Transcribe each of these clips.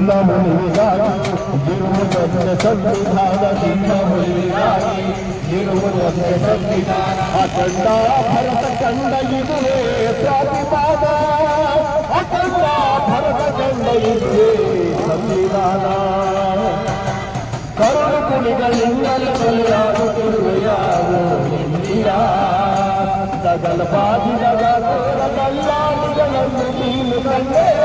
ನಮ್ಮ ಉಳಿವಿಗಾಗಿ ಇರುವುದೊಂದೇ ಸಂವಿಧಾನ ನಿಮ್ಮ ಉಳಿವಿಗಾಗಿ ಇರುವುದೊಂದೇ ಸಂವಿಧಾನ ಅಖಂಡ ಭರತ ಕಂಡ ಇದುವೇ ಪ್ರಾತಿಪಾದ ಅಖಂಡ ಭರತ ಕಂಡ ಇದುವೇ ಸಂವಿಧಾನ ಕರುಳು ಕುಣಿಗಳಿಂದಲೇ ಬಲಿಯಾಗುತ್ತಿರುವೆಯಾರು ಇಂದಿರ ಸಗಲ ಬಾಜಿದ ಕಲ್ಲಾಡಿಗಳನ್ನು ನೀನು ಕಂಡೆಯ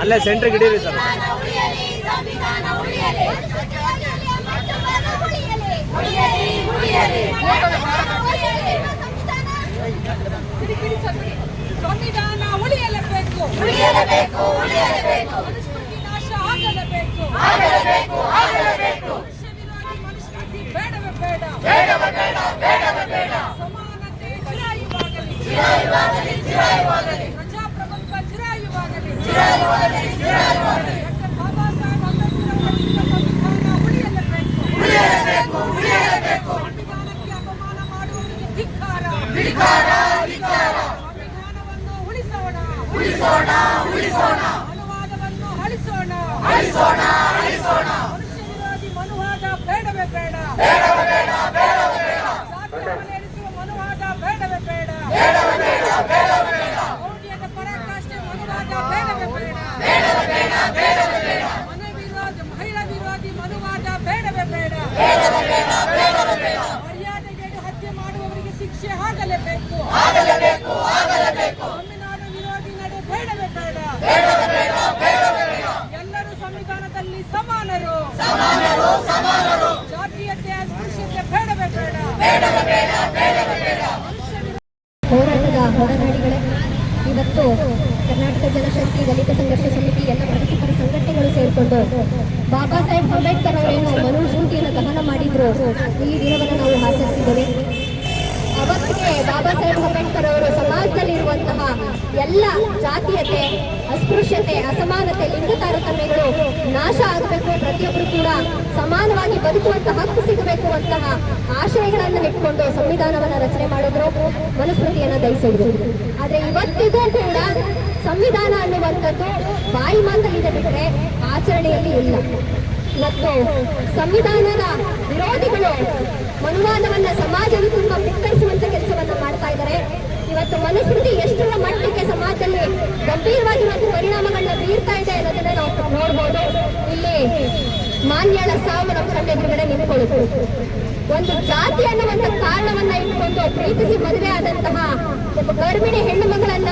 ಅಲ್ಲೇ ಸೆಂಟ್ರಿಗೆ ಹಿಡೀರಿ ಸರ್. ಸಂವಿಧಾನ ಉಳಿಯಲಿ ಉಳಿಯಲಿ ಉಳಿಯಲಿ ಸಂವಿಧಾನ ಉಳಿಯಲೇಬೇಕು ಉಳಿಯಲೇಬೇಕು ಉಳಿಯಲೇಬೇಕು ಮನುಸ್ಮೃತಿ ನಾಶ ಆಗಲೇಬೇಕು ಆಗಲೇಬೇಕು ಆಗಲೇಬೇಕು ಮನುಸ್ಮೃತಿ ಬೇಡವೇ ಬೇಡ ಬೇಡವೇ ಬೇಡ ಬೇಡವೇ ಬೇಡ ಸಮಾನತೆ ಚಿರಾಯುವಾಗಲಿ ಚಿರಾಯುವಾಗಲಿ ಚಿರಾಯುವಾಗಲಿ ಪ್ರಜಾಪ್ರಭುತ್ವ ಜಿರಾಯುವಾಗಲಿ. ಚಿರಾಯುವಾಗಲಿ ಡಾಕ್ಟರ್ ಬಾಬಾ ಸಾಹೇಬ್ ಅಂಬೇಡ್ಕರ್ ಅವರ ದಿಟ್ಟ ಸಂವಿಧಾನ ಉಳಿಯಲೇಬೇಕು ಉಳಿಯಲೇಬೇಕು ಉಳಿಯಲೇಬೇಕು ಸಂವಿಧಾನಕ್ಕೆ ಅಪಮಾನ ಮಾಡುವವರಿಗೆ ಧಿಕ್ಕಾರ ಧಿಕ್ಕಾರ ಧಿಕ್ಕಾರ ಸಂವಿಧಾನವನ್ನು ಉಳಿಸೋಣ ಉಳಿಸೋಣ ಉಳಿಸೋಣ ಅನುವಾದವನ್ನು ಅಳಿಸೋಣ ಅಳಿಸೋಣ. ಅಳಿಸೋಣ ಮನುಷ್ಯ ವಿರೋಧಿ ಮನುವಾದ ಬೇಡವೇ ಬೇಡ ಬೇಡವೇ ಬೇಡ ಬೇಡವೇ ಬೇಡ ಜಾತಿಯ ಮನೆಯಲ್ಲಿಸುವ ಮನುವಾದ ಬೇಡವೇ ಬೇಡ ಬೇಡವೇ ಬೇಡ ಬೇಡವೇ ಬೇಡ ಮೌಢ್ಯದ ಪರಾಕಾಷ್ಠೆ ಮನುವಾದ ಬೇಡವೇ ಬೇಡ ಬೇಡವೇ ಬೇಡ ಬೇಡವೇ ಬೇಡ ಮನ ವಿರೋಧಿ ಮಹಿಳಾ ವಿರೋಧಿ ಮನುವಾದ ಬೇಡವೇ ಬೇಡ ಬೇಡವೇ ಬೇಡ ಬೇಡವೇ ಬೇಡ ಮರ್ಯಾದೆಗೇಡು ಹತ್ಯೆ ಮಾಡುವವರಿಗೆ ಶಿಕ್ಷೆ ಆಗಲೇಬೇಕು ಆಗಲೇಬೇಕು ಆಗಲೇಬೇಕು ತಮಿಳುನಾಡು ವಿರೋಧಿ ನಡೆ ಬೇಡವೇ ಬೇಡ ಬೇಡವೇ ಬೇಡ ಬೇಡವೇ ಬೇಡ ಎಲ್ಲರೂ ಸಂವಿಧಾನದಲ್ಲಿ ಸಮಾನರು ಸಮಾನರು ಸಮಾನರು ಜಾತೀಯತೆ ಅಸ್ಪೃಶ್ಯತೆ ಬೇಡವೇ ಬೇಡ ಬೇಡವೇ ಬೇಡ ಬೇಡವೇ ಬೇಡ ಹೋರಾಟದ ಹೋರಾಡಿಗಳೇ ಇವತ್ತು ಕರ್ನಾಟಕ ಜನಶಕ್ತಿ ದಲಿತ ಸಂಘರ್ಷ ಸಮಿತಿ ಎಲ್ಲ ಪ್ರಗತಿಪರ ಸಂಘಟನೆಗಳು ಸೇರಿಕೊಂಡು ಬಾಬಾ ಸಾಹೇಬ್ ಅಂಬೇಡ್ಕರ್ ಅವರೇನು ಮನುಸ್ಮೃತಿಯನ್ನು ದಹನ ಮಾಡಿದ್ರು. ಈ ದಿನವನ್ನು ನಾವು ಆಚರಿಸಿದ್ದೇವೆ. ಅವತ್ತಿಗೆ ಬಾಬಾ ಸಾಹೇಬ್ ಅಂಬೇಡ್ಕರ್ ಅವರು ಸಮಾಜದಲ್ಲಿ ಇರುವಂತಹ ಎಲ್ಲ ಜಾತೀಯತೆ, ಅಸ್ಪೃಶ್ಯತೆ, ಅಸಮಾನತೆ, ಲಿಂಗ ತಾರತಮ್ಯಗಳು ನಾಶ ಆಗಬೇಕು. ಪ್ರತಿಯೊಬ್ಬರು ಕೂಡ ಸಮಾನವಾಗಿ ಬದುಕುವಂತಹ ಹಕ್ಕು ಸಿಗಬೇಕು ಅಂತಹ ಆಶಯಗಳನ್ನು ಇಟ್ಕೊಂಡು ಸಂವಿಧಾನವನ್ನು ರಚನೆ ಮಾಡಿದ್ರು ಮನುಸ್ಮೃತಿಯನ್ನ ದಯಿಸಿದ್ರು ಆದ್ರೆ ಇವತ್ತಿಗೂ ಕೂಡ ಸಂವಿಧಾನ ಅನ್ನುವಂಥದ್ದು ಬಾಯಿ ಮಾತಲ್ಲಿದೆ ಬಿಟ್ಟರೆ ಆಚರಣೆಯಲ್ಲಿ ಇಲ್ಲ. ಮತ್ತು ಸಂವಿಧಾನದ ವಿರೋಧಿಗಳು ಮನುವಾದವನ್ನ ಸಮಾಜದ ತುಂಬ ಬಿತ್ತರಿಸುವಂತ ಕೆಲಸವನ್ನ ಮಾಡ್ತಾ ಇದ್ದಾರೆ ಇವತ್ತು ಮನುಸ್ಮೃತಿ ಎಷ್ಟರ ಮಟ್ಟಕ್ಕೆ ಸಮಾಜದಲ್ಲಿ ಗಂಭೀರವಾಗಿರುವಂತ ಪರಿಣಾಮಗಳನ್ನ ಬೀರ್ತಾ ಇದೆ ಅನ್ನೋದನ್ನ ನಾವು ನೋಡ್ಬೋದು. ಇಲ್ಲಿ ಮಾನ್ಯಳ ಸಾವು ನಮ್ಮ ಕಣ್ಣೆದುರುಗಡೆ ನಿಂತ್ಕೊಳ್ಳುತ್ತೆ. ಒಂದು ಜಾತಿ ಅನ್ನುವಂತ ಕಾರಣವನ್ನ ಇಟ್ಕೊಂಡು ಪ್ರೀತಿಸಿ ಮದುವೆ ಆದಂತಹ ಒಬ್ಬ ಗರ್ಭಿಣಿ ಹೆಣ್ಣು ಮಗಳನ್ನ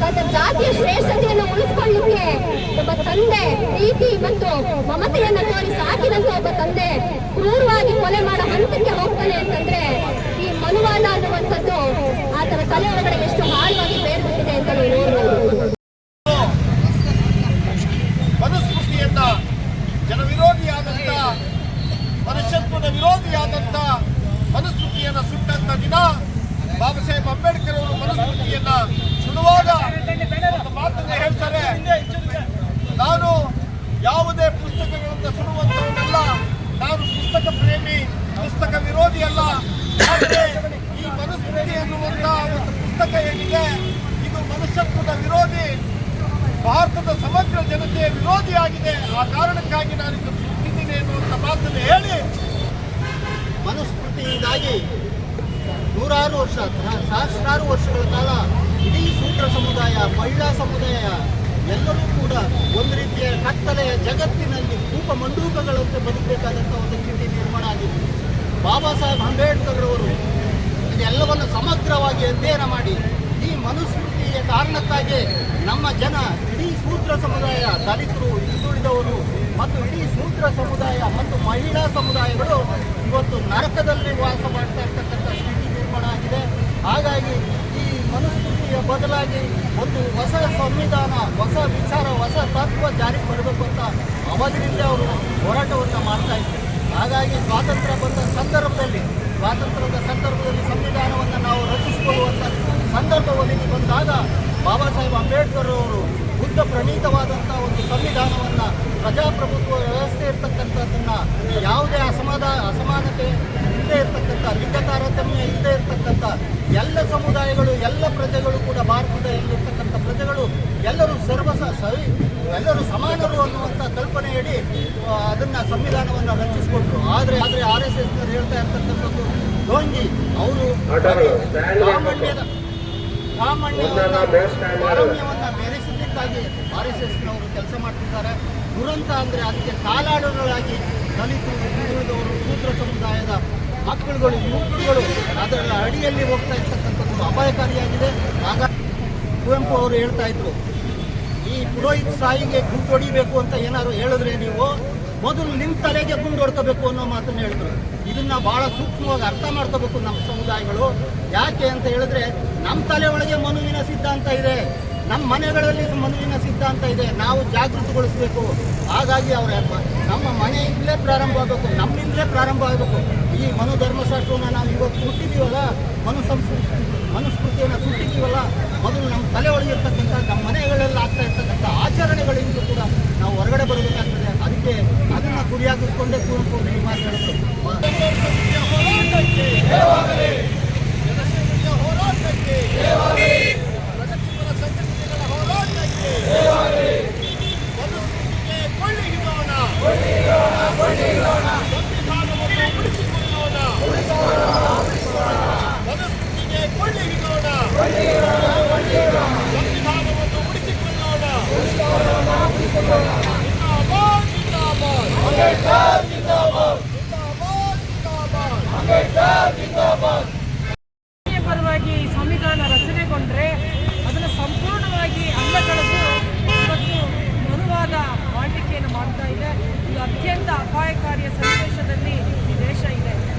ತನ್ನ ಜಾತಿಯ ಶ್ರೇಷ್ಠತೆಯನ್ನು ಉಳಿಸ್ಕೊಳ್ಳಿಕ್ಕೆ ಒಬ್ಬ ತಂದೆ, ಪ್ರೀತಿ ಮತ್ತು ಮಮತೆಯನ್ನ ತೋರಿ ಸಾಕಿದಂತ ಒಬ್ಬ ತಂದೆ ಕ್ರೂರವಾಗಿ ಕೊಲೆ ಮಾಡೋ ಹಂತಕ್ಕೆ ಹೋಗ್ತಾನೆ ಅಂತಂದ್ರೆ ಈ ಮನುವಾದ ಅನ್ನುವಂಥದ್ದು ಆತನ ತಲೆ ಒಳಗಡೆ ಎಷ್ಟು ಆಳವಾಗಿ ಬೇರ್ಬಿಟ್ಟಿದೆ ಅಂತ ನೋಡ್ಬೋದು ಮನುಸ್ಮೃತಿಯನ್ನ ಜನವಿರೋಧಿಯಾದಂತ ಮನುಷ್ಯತ್ವದ ವಿರೋಧಿಯಾದಂತ ಮನುಸ್ಮೃತಿಯನ್ನ ಸುಟ್ಟಂತ ದಿನ ಬಾಬಾ ಸಾಹೇಬ್ ಅಂಬೇಡ್ಕರ್ ಅವರು ಮನುಸ್ಮೃತಿಯನ್ನ ಸುಡುವಾಗ ಒಂದು ಮಾತನ್ನ ಹೇಳ್ತಾರೆ ನಾನು ಯಾವುದೇ ಪುಸ್ತಕಗಳನ್ನು ಸುಡುವಂತವನಲ್ಲ ನಾನು ಪುಸ್ತಕ ಪ್ರೇಮಿ ಪುಸ್ತಕ ವಿರೋಧಿ ಅಲ್ಲ ಆದರೆ ಈ ಮನುಸ್ಮೃತಿ ಎನ್ನುವಂತ ಒಂದು ಪುಸ್ತಕ ಏನಿದೆ ಇದು ಮನುಷ್ಯತ್ವದ ವಿರೋಧಿ ಭಾರತದ ಸಮಗ್ರ ಜನತೆಯ ವಿರೋಧಿಯಾಗಿದೆ. ಆ ಕಾರಣಕ್ಕಾಗಿ ನಾನು ಸುತ್ತಿದ್ದೀನಿ ಎನ್ನುವಂತ ಮಾತನ್ನು ಹೇಳಿ ಮನುಸ್ಮೃತಿಯಿಂದಾಗಿ ನೂರಾರು ವರ್ಷ, ಸಹಸ್ರಾರು ವರ್ಷಗಳ ಕಾಲ ಇಡೀ ಸೂತ್ರ ಸಮುದಾಯ, ಮಹಿಳಾ ಸಮುದಾಯ ಎಲ್ಲರೂ ಕೂಡ ಒಂದು ರೀತಿಯ ಕತ್ತಲೆಯ ಜಗತ್ತಿನಲ್ಲಿ ಕೂಪ ಮಂಡೂಕಗಳಂತೆ ಬದುಕಬೇಕಾದಂಥ ಒಂದು ಸ್ಥಿತಿ ನಿರ್ಮಾಣ ಆಗಿದೆ. ಬಾಬಾ ಸಾಹೇಬ್ ಅಂಬೇಡ್ಕರ್ ಅವರು ಇದೆಲ್ಲವನ್ನು ಸಮಗ್ರವಾಗಿ ಅಧ್ಯಯನ ಮಾಡಿ ಈ ಮನುಸ್ಮೃತಿಯ ಕಾರಣಕ್ಕಾಗಿ ನಮ್ಮ ಜನ ಇಡೀ ಸೂತ್ರ ಸಮುದಾಯ, ದಲಿತರು, ಹಿಂದುಳಿದವರು ಮತ್ತು ಇಡೀ ಸೂತ್ರ ಸಮುದಾಯ ಮತ್ತು ಮಹಿಳಾ ಸಮುದಾಯಗಳು ಇವತ್ತು ನರಕದಲ್ಲಿ ವಾಸ ಮಾಡ್ತಾ ಇರ್ತಕ್ಕಂಥ ಸ್ಥಿತಿ ನಿರ್ಮಾಣ ಆಗಿದೆ. ಹಾಗಾಗಿ ಈ ಮನಸ್ಥಿತಿಯ ಬದಲಾಗಿ ಒಂದು ಹೊಸ ಸಂವಿಧಾನ, ಹೊಸ ವಿಚಾರ, ಹೊಸ ತತ್ವ ಜಾರಿಗೆ ಬರಬೇಕು ಅಂತ ಅವಧಿಯಿಂದ ಅವರು ಹೋರಾಟವನ್ನು ಮಾಡ್ತಾ ಇದ್ದಾರೆ. ಹಾಗಾಗಿ ಸ್ವಾತಂತ್ರ್ಯ ಬಂದ ಸಂದರ್ಭದಲ್ಲಿ ಸ್ವಾತಂತ್ರ್ಯದ ಸಂದರ್ಭದಲ್ಲಿ ಸಂವಿಧಾನವನ್ನು ನಾವು ರಚಿಸಿಕೊಳ್ಳುವಂಥ ಸಂದರ್ಭದಲ್ಲಿ ಬಂದಾಗ ಬಾಬಾ ಸಾಹೇಬ್ ಅಂಬೇಡ್ಕರ್ ಅವರು ಬುದ್ಧ ಪ್ರಣೀತವಾದಂಥ ಒಂದು ಸಂವಿಧಾನವನ್ನು ಪ್ರಜಾಪ್ರಭುತ್ವ ವ್ಯವಸ್ಥೆ ಇರ್ತಕ್ಕಂಥದ್ದನ್ನ ಯಾವುದೇ ಅಸಮಾಧಾನ ಅಸಮಾನತೆ ಇಲ್ಲದೆ ಇರ್ತಕ್ಕಂಥ ಲಿಂಗ ತಾರತಮ್ಯ ಇಲ್ಲದೆ ಇರ್ತಕ್ಕಂಥ ಎಲ್ಲ ಸಮುದಾಯಗಳು, ಎಲ್ಲ ಪ್ರಜೆಗಳು ಕೂಡ ಭಾರತದಲ್ಲಿರ್ತಕ್ಕಂಥ ಪ್ರಜೆಗಳು ಎಲ್ಲರೂ ಸರ್ವ ಸ- ಸವಿ ಎಲ್ಲರೂ ಸಮಾನರು ಅನ್ನುವಂಥ ಕಲ್ಪನೆಯಡಿ ಅದನ್ನ ಸಂವಿಧಾನವನ್ನು ರಚಿಸಿಕೊಟ್ರು ಆದರೆ ಆದರೆ ಆರ್ ಎಸ್ ಎಸ್ ಹೇಳ್ತಾ ಇರ್ತಕ್ಕಂಥದ್ದು ಡೋಂಗಿ ಅವರು ಸಾಮಾನ್ಯದ ಸಾಮಾನ್ಯವನ್ನ ಬೆರೆಸಲಿಕ್ಕಾಗಿ ಆರ್ ಎಸ್ ಎಸ್ನವರು ಕೆಲಸ ಮಾಡ್ತಿದ್ದಾರೆ. ದುರಂತ ಅಂದರೆ ಅದಕ್ಕೆ ಕಾಲಾಡುಗಳಾಗಿ ದಲಿತರು ಹಿಂದುಳಿದವರು ಸೂತ್ರ ಸಮುದಾಯದ ಮಕ್ಕಳುಗಳು ಯುವಕರುಗಳು ಅದರ ಅಡಿಯಲ್ಲಿ ಹೋಗ್ತಾ ಇರ್ತಕ್ಕಂಥದ್ದು ಅಪಾಯಕಾರಿಯಾಗಿದೆ. ಆಗ ಕುವೆಂಪು ಅವರು ಹೇಳ್ತಾ ಇದ್ರು ಈ ಪುರೋಹಿತ್ ಸಾಯಿಗೆ ಗುಂಪು ಹೊಡಿಬೇಕು ಅಂತ ಏನಾದ್ರು ಹೇಳಿದ್ರೆ ನೀವು? ಮೊದಲು ನಿಮ್ಮ ತಲೆಗೆ ಗುಂಡು ಹೊಡ್ಕೋಬೇಕು ಅನ್ನೋ ಮಾತನ್ನು ಹೇಳಿದ್ರು ಇದನ್ನ ಬಹಳ ಸೂಕ್ಷ್ಮವಾಗಿ ಅರ್ಥ ಮಾಡ್ಕೋಬೇಕು ನಮ್ಮ ಸಮುದಾಯಗಳು. ಯಾಕೆ ಅಂತ ಹೇಳಿದ್ರೆ ನಮ್ಮ ತಲೆ ಒಳಗೆ ಮನುವಿನ ಸಿದ್ಧಾಂತ ಇದೆ. ನಮ್ಮ ಮನೆಗಳಲ್ಲಿ ಮನುವಿನ ಸಿದ್ಧಾಂತ ಇದೆ. ನಾವು ಜಾಗೃತಿಗೊಳಿಸಬೇಕು. ಹಾಗಾಗಿ ಅವರ ನಮ್ಮ ಮನೆಯಿಂದಲೇ ಪ್ರಾರಂಭ ಆಗಬೇಕು. ನಮ್ಮಿಂದಲೇ ಪ್ರಾರಂಭ ಆಗಬೇಕು. ಈ ಮನು ಧರ್ಮಶಾಸ್ತ್ರವನ್ನು ನಾವು ಇವತ್ತು ಹುಟ್ಟಿದೀವಲ್ಲ ಮನು ಸಂಸ್ಕೃತಿ ಮನುಸ್ಮೃತಿಯನ್ನು ಮೊದಲು ನಮ್ಮ ತಲೆ ಒಳಗಿರ್ತಕ್ಕಂಥ, ನಮ್ಮ ಮನೆಗಳಲ್ಲಿ ಆಗ್ತಾ ಇರ್ತಕ್ಕಂಥ ಆಚರಣೆಗಳಿಂದ ಕೂಡ ನಾವು ಹೊರಗಡೆ ಬರಬೇಕಾಗ್ತದೆ. ಅದಕ್ಕೆ ಅದನ್ನ ಗುರಿಯಾಗಿಸ್ಕೊಂಡೇ ಕುವೆಂಪು ಅವರು ಪರವಾಗಿ ಸಂವಿಧಾನ ರಚನೆಗೊಂಡ್ರೆ ಅದನ್ನು ಸಂಪೂರ್ಣವಾಗಿ ಅಲ್ಲಗಳೆದು ಮತ್ತು ಮನುವಾದ ಆಳ್ವಿಕೆಯನ್ನು ಮಾಡ್ತಾ ಇದೆ. ಇದು ಅತ್ಯಂತ ಅಪಾಯಕಾರಿಯ ಸನ್ನಿವೇಶದಲ್ಲಿ